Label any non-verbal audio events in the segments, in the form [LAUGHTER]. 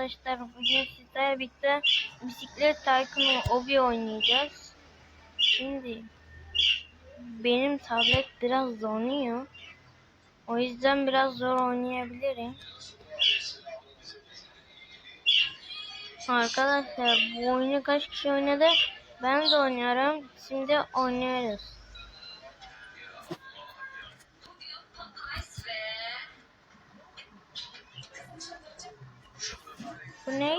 arkadaşlar bugün sizlerle birlikte bisiklet Tycoon Obi oynayacağız. Şimdi benim tablet biraz donuyor. O yüzden biraz zor oynayabilirim. Arkadaşlar bu oyunu kaç kişi oynadı? Ben de oynuyorum. Şimdi oynuyoruz. Bu ne?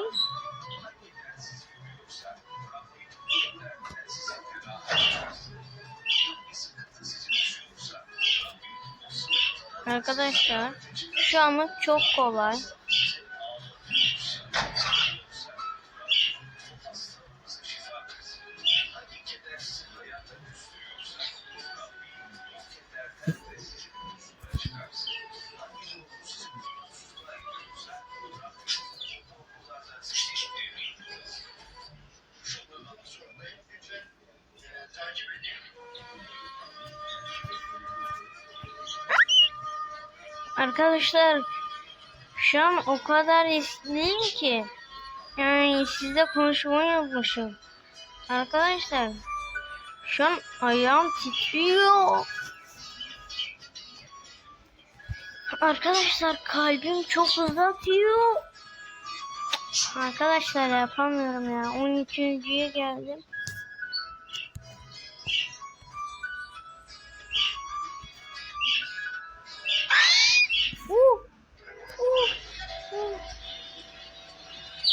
Arkadaşlar şu anlık çok kolay. Arkadaşlar şu an o kadar riskliyim ki yani sizle konuşmayı unutmuşum. Arkadaşlar şu an ayağım titriyor. Arkadaşlar kalbim çok hızlı atıyor. Arkadaşlar yapamıyorum ya. 12.ye geldim.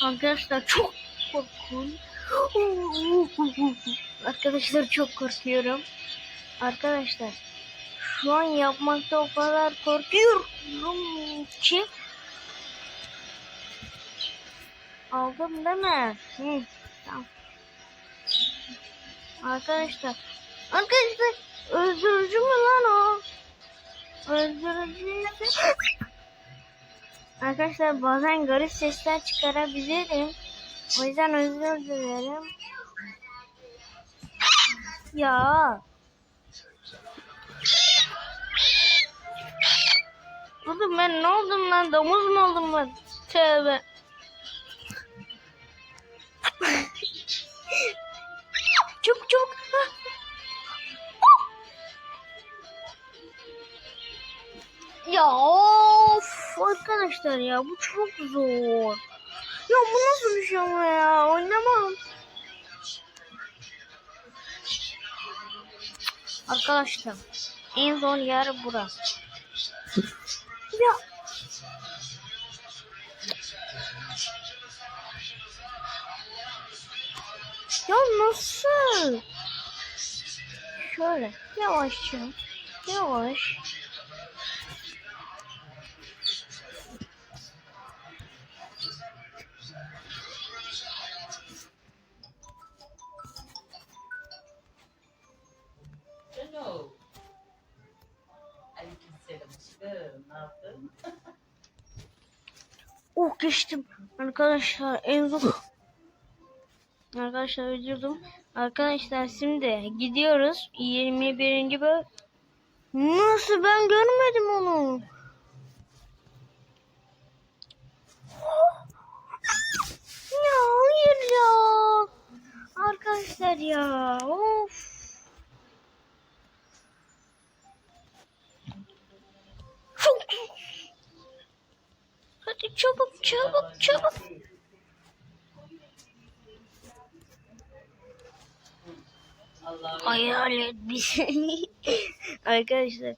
Arkadaşlar çok korkunç. Arkadaşlar çok korkuyorum. Arkadaşlar şu an yapmakta o kadar korkuyorum ki aldım değil mi? Hı, tamam. Arkadaşlar arkadaşlar öldürücü mü lan o? Öldürücü Arkadaşlar bazen garip sesler çıkarabilirim. O yüzden özür dilerim. Ya. Oğlum ben ne oldum lan? Domuz mu oldum ben? Tövbe. çok çok. Ya arkadaşlar ya bu çok zor. Ya bu nasıl bir şey ama ya oynamam. Arkadaşlar en zor yer bura. Ya. Ya nasıl? Şöyle yavaşça yavaş. Geçtim. Arkadaşlar en zor. Arkadaşlar öldürdüm. Arkadaşlar şimdi gidiyoruz. 21. böl. Nasıl ben görmedim onu. [GASPS] Ya hayır ya. Arkadaşlar ya. Çabuk çabuk. Hayalet bir şey. [LAUGHS] Arkadaşlar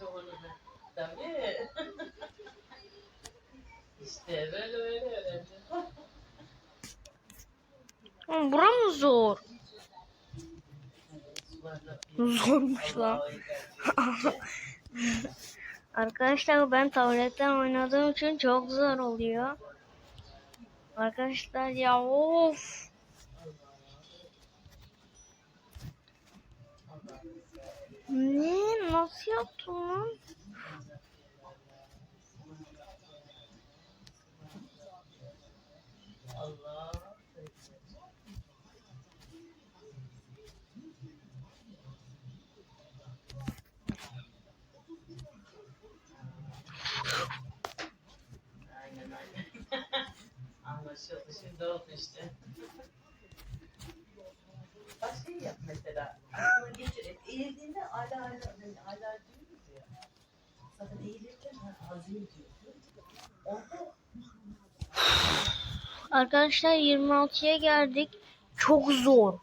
Da. Tabii. [LAUGHS] İşte böyle böyle öğrendim. Oğlum bura mı zor? Zormuş lan. [LAUGHS] Arkadaşlar ben tabletten oynadığım için çok zor oluyor. Arkadaşlar ya of. Ne? Nasıl yaptın lan? [LAUGHS] Anlaşıldı. Şimdi oldu işte. Şey mesela. Eğildiğinde ala ala hani ala diyoruz ya. Zaten eğilirken ha, azim diyorsun. Orada Arkadaşlar 26'ya geldik. Çok zor.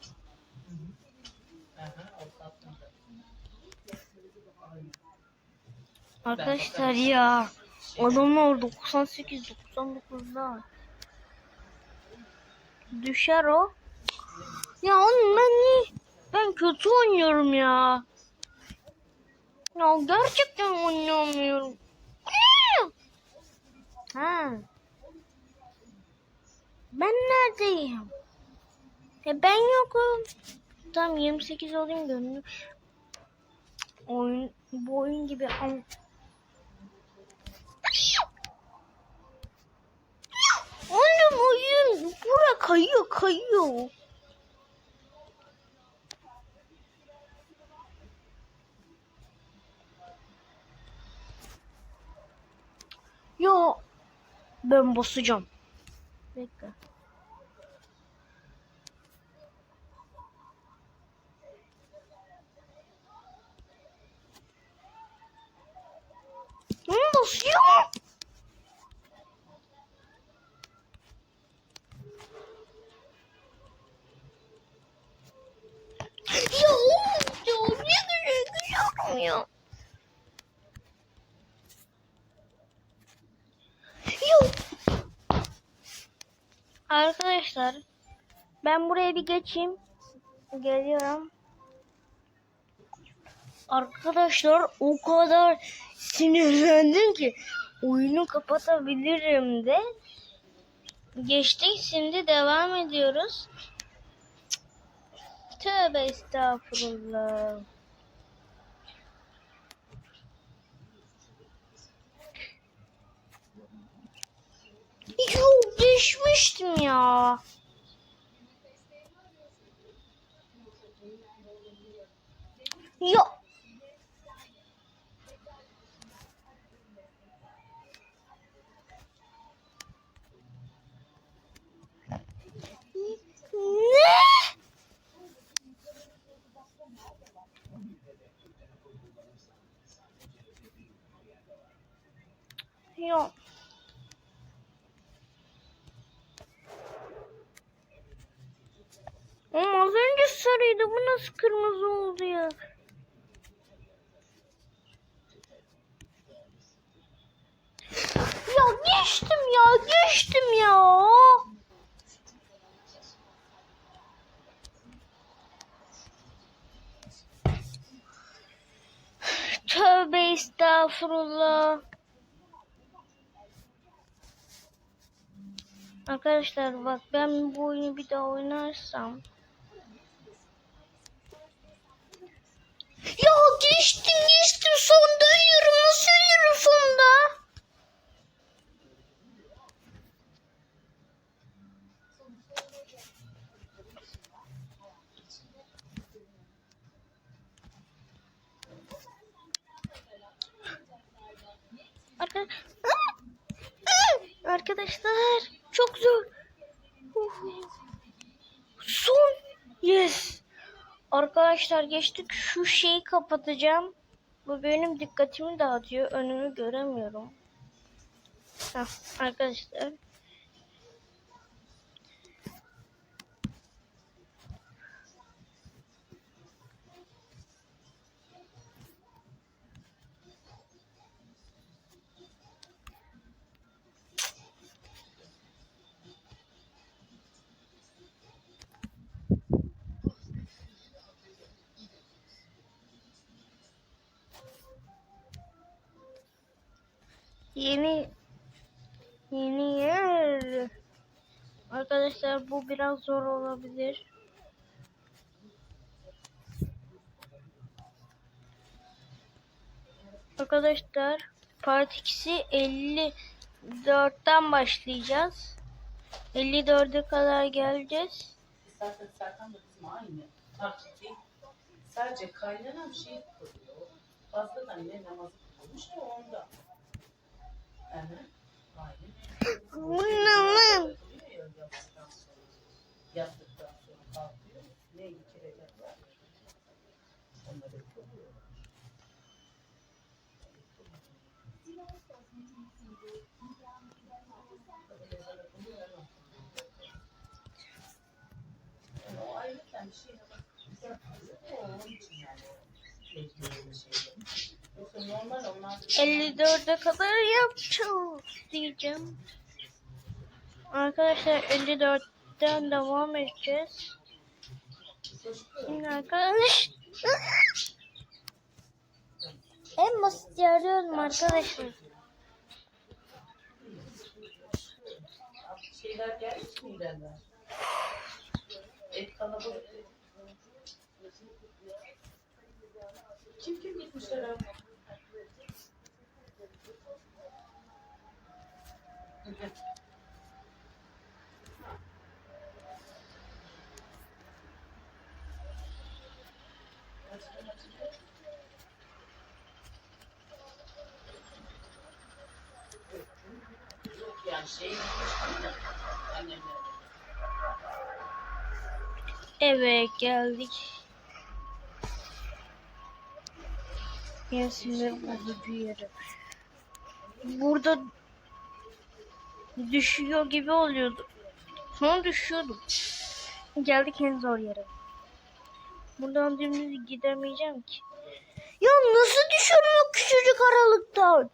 Arkadaşlar ya. Adamlar 98 99'da. Düşer o. Ya oğlum ben niye? Ben kötü oynuyorum ya. Ya gerçekten oynayamıyorum. Ha. Ben neredeyim? E ben yokum. Tamam 28 olayım gönlüm. Oyun bu oyun gibi ama Oğlum oyun bura kayıyor kayıyor. Yo ben basacağım. Bekle. Ben basıyorum. Ya oğlum ya niye güzel güzel ya? Yok. Arkadaşlar ben buraya bir geçeyim. Geliyorum. Arkadaşlar o kadar sinirlendim ki oyunu kapatabilirim de. Geçtik şimdi devam ediyoruz. Tövbe estağfurullah. Yok düşmüştüm ya. Yok. Yok. Ama az önce sarıydı. Bu nasıl kırmızı oldu ya? Ya geçtim ya. Geçtim ya. Tövbe estağfurullah. Arkadaşlar bak ben bu oyunu bir daha oynarsam. Ya geçtim geçtim sonda ölüyorum nasıl ölüyorum sonda? Arka... Arkadaşlar çok zor. Uf. Son. Yes. Arkadaşlar geçtik. Şu şeyi kapatacağım. Bu benim dikkatimi dağıtıyor. Önümü göremiyorum. Heh, arkadaşlar. Yeni yeni yer. Arkadaşlar bu biraz zor olabilir. Arkadaşlar part 2'si 54'ten başlayacağız. 54'e kadar geleceğiz. Zaten Serkan da bizim aynı. Takip. Sadece kaynanan şey kılıyor. Fazladan ne namazı kılmış da onda. Bunun Yattıktan sonra kalkıyor. Ne iki rekat var? Onları kılıyor. Yani o ayrıca bir şey ama güzel kılıyor. O onun için yani. Bekliyor bir şey. Yoksa normal onlar 54'e kadar yapacağız diyeceğim. Arkadaşlar 54'ten devam edeceğiz. Şimdi arkadaş en basit yarıyorum arkadaşlar. şeyler gelmiş? Et. Kim kim gitmişler abi? Yok yani şey annemler. Evet geldik. En sinir bozucu yere. Burada düşüyor gibi oluyordu. Sonra düşüyordum. Geldik en zor yere. Buradan dümdüz gidemeyeceğim ki. Ya nasıl düşüyorum küçücük aralıktan?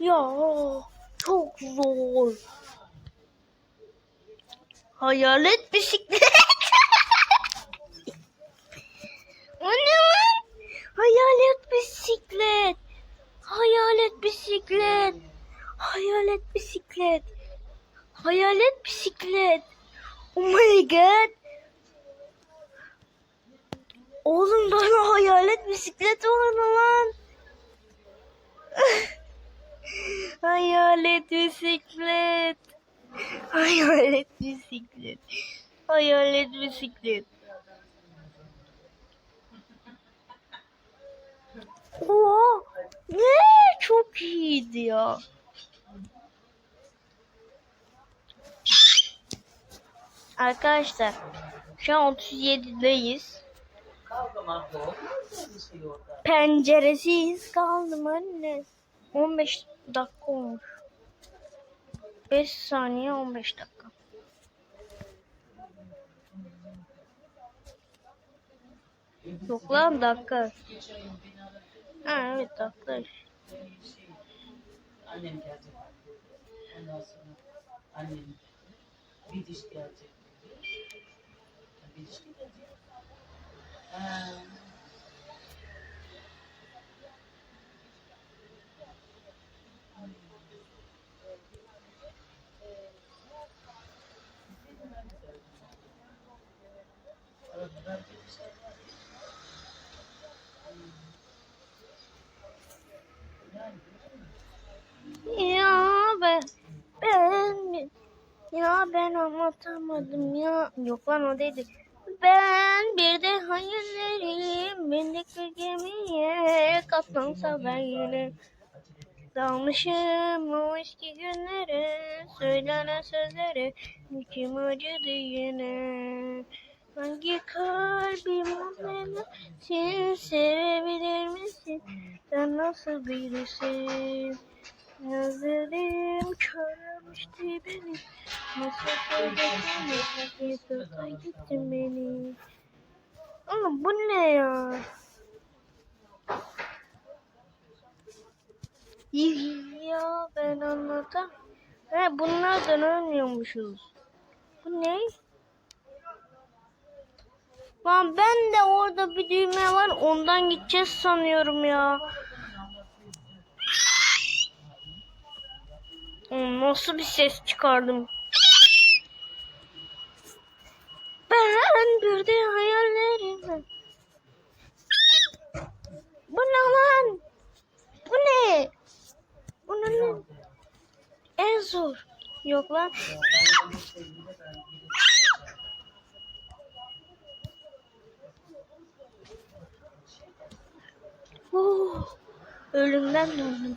Ya çok zor. Hayalet bisiklet. [LAUGHS] o ne lan? Hayalet bisiklet. Hayalet bisiklet. Hayalet bisiklet. Hayalet bisiklet. Oh my god. Oğlum bana hayalet bisiklet var lan. [LAUGHS] Hayalet bisiklet. Hayalet bisiklet. Hayalet bisiklet. Oha! Ne? Çok iyiydi ya. Arkadaşlar şu an 37'deyiz. kavga mavga olmaz mı bir şey orada? Penceresiz kaldım anne. 15 dakika olmuş. 5 saniye 15 dakika. Yok lan dakika. Ha evet. Şey, annem gelecek. Ondan sonra annem bir diş gelecek. Bir diş gelecek? Ha. Arada bir şey var. Yani Ya ben ya ben anlatamadım ya. Yok lan o değildi. Ben bir de hayallerim bindik bir gemiye katlansa ben yine Dalmışım o eski günlere söylenen sözlere kim acıdı yine Hangi kalbim beni sen sevebilir misin? Sen nasıl birisin? Gözlerim körmüştü beni. Nasıl söyledin? Nasıl gittin beni? Oğlum bu ne ya? Ya ben anlatam. He bunlardan ölmüyormuşuz. Bu ne? Lan ben de orada bir düğme var ondan gideceğiz sanıyorum ya. Nasıl bir ses çıkardım? Ben bir de hayallerim. Bu ne lan? Bu ne? Bu ne lan? En zor. Yok lan. Oh, ölümden döndüm.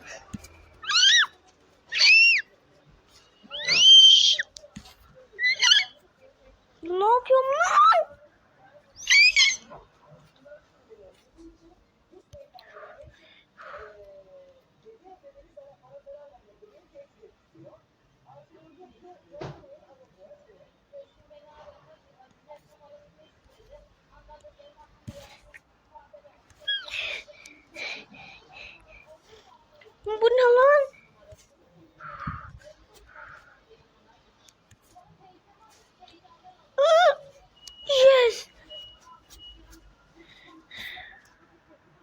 Ne yapıyorum lan? Bu ne lan?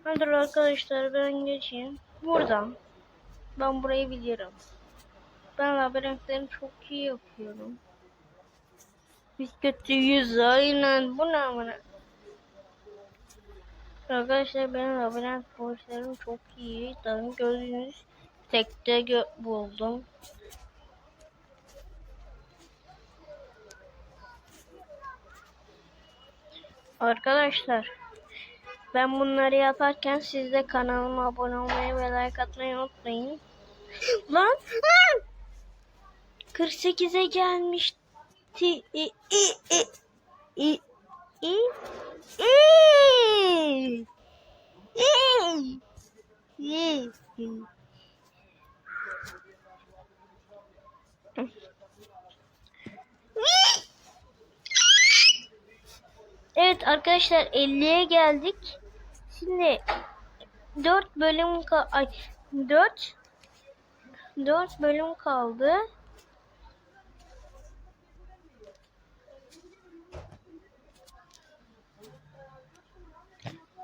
Hadi arkadaşlar ben geçeyim. Buradan. Ben burayı biliyorum. Ben labirentleri çok iyi yapıyorum. Biz kötüyüz aynen. Bu ne amına? Arkadaşlar benim labirent borçlarım çok iyi. Tabii gördüğünüz tekte gö buldum. Arkadaşlar ben bunları yaparken siz de kanalıma abone olmayı ve like atmayı unutmayın. Lan! Lan! 48'e gelmişti. İ, i, i, i, i, i. Evet arkadaşlar 50'ye geldik. Şimdi 4 bölüm ay 4 4 bölüm kaldı.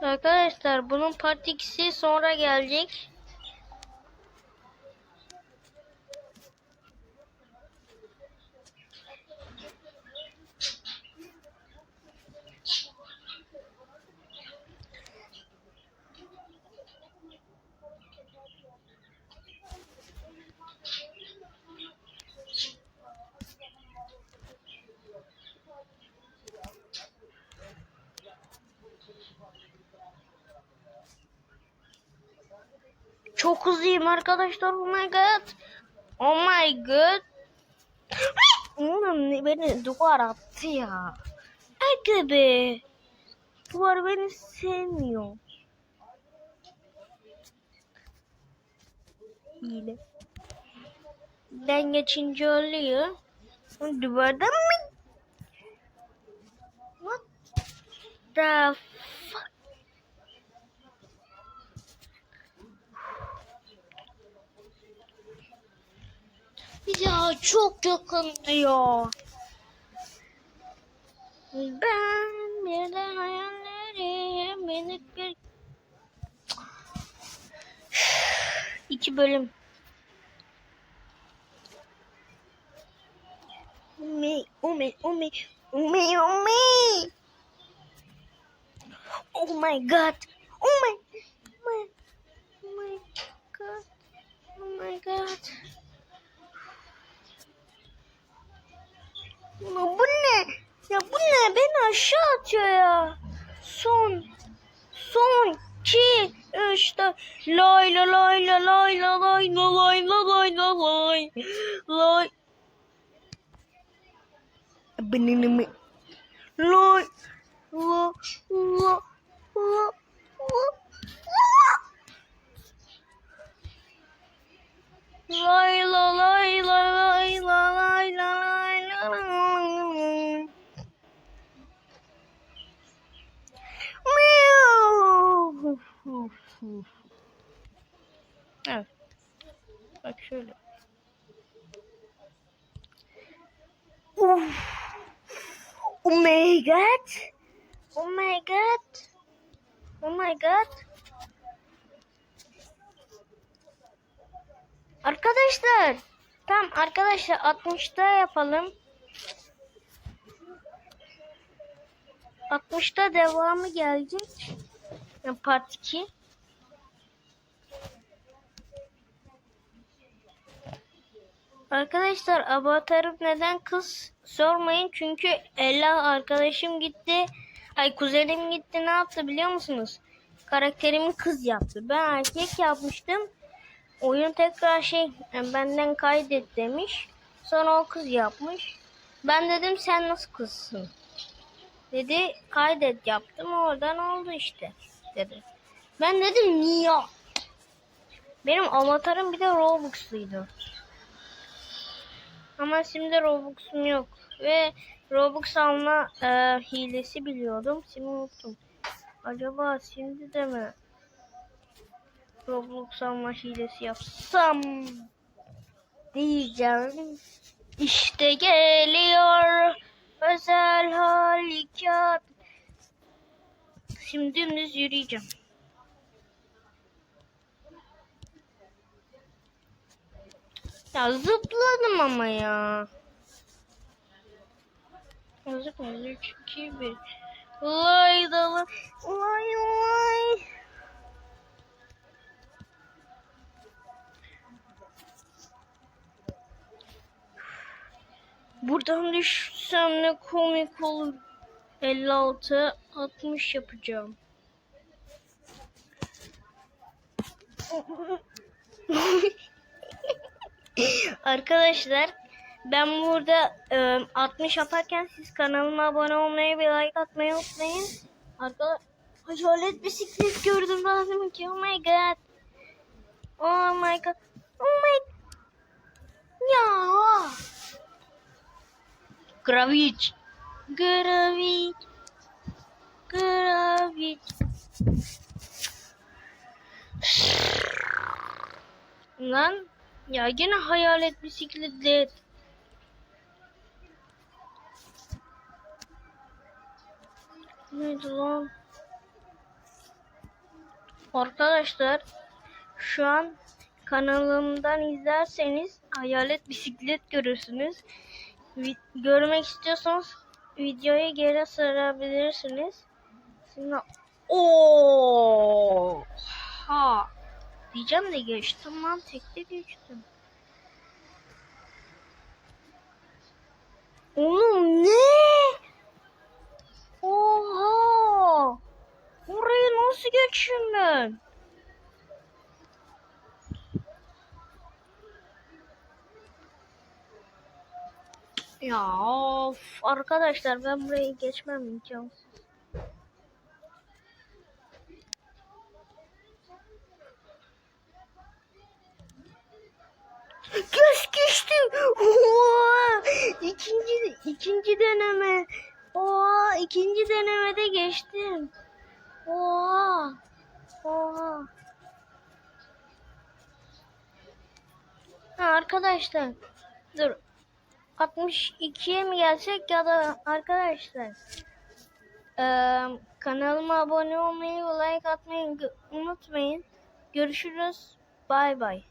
Arkadaşlar bunun part 2'si sonra gelecek. Çok hızlıyım arkadaşlar. Oh my god. Oh my god. Oğlum beni duvar attı ya. Aga be. Duvar beni sevmiyor. Hile. Ben geçince oluyor. Duvardan mı? What the Ya çok yakındı ya. Ben bir de hayallerim minik bir... [SIGHS] İki bölüm. Umi, umi, umi, umi, umi. Oh my god. Oh my, my, oh my god. Oh my god. Ya bu ne? Ya bu ne? Beni aşağı atıyor ya. Son. Son. 2 3 4 lay la lay la lay la lay la lay la lay la lay lay Benim mi? Lay la la la la lay la lay la lay la lay la lay Meow. Evet. Bak şöyle. Uf. Oh my god. Oh my god. Oh my god. Arkadaşlar Tamam arkadaşlar 60'ta yapalım. 60'ta devamı gelecek. Yani part 2. Arkadaşlar avatarım neden kız sormayın çünkü Ella arkadaşım gitti. Ay kuzenim gitti ne yaptı biliyor musunuz? Karakterimi kız yaptı. Ben erkek yapmıştım. Oyun tekrar şey yani benden kaydet demiş. Sonra o kız yapmış. Ben dedim sen nasıl kızsın? Dedi kaydet yaptım oradan oldu işte dedi. Ben dedim niye? Benim avatarım bir de Robux'luydu. Ama şimdi Robux'um yok. Ve Robux alma e, hilesi biliyordum. Şimdi unuttum. Acaba şimdi de mi Roblox alma hilesi yapsam diyeceğim. İşte geliyor özel harekat. Şimdi dümdüz yürüyeceğim. Ya zıpladım ama ya. Yazık mı? 3, 2, 1. Lay da lay. Lay lay. Buradan düşsem ne komik olur. 56, 60 yapacağım. [LAUGHS] Arkadaşlar ben burada e, 60 yaparken siz kanalıma abone olmayı ve like atmayı unutmayın. Arkadaşlar hayalet bisiklet gördüm lazım ki. Oh my god. Oh my god. Oh my Ya. Gravit. Gravit. Gravit. Lan ya gene hayalet bisikletli. Neydi lan? Arkadaşlar şu an kanalımdan izlerseniz hayalet bisiklet görürsünüz. Vi- görmek istiyorsanız videoyu geri sarabilirsiniz. Şimdi o ha diyeceğim de geçtim lan tekte geçtim. Oğlum ne? Oha! Orayı nasıl geçeyim ben? Ya of arkadaşlar ben burayı geçmem imkansız. Geç geçtim. Oha! İkinci ikinci deneme. Oha ikinci denemede geçtim. Oha. Oha. Ha, arkadaşlar dur 62'ye mi gelsek ya da arkadaşlar eee, kanalıma abone olmayı like atmayı unutmayın. Görüşürüz. Bay bay.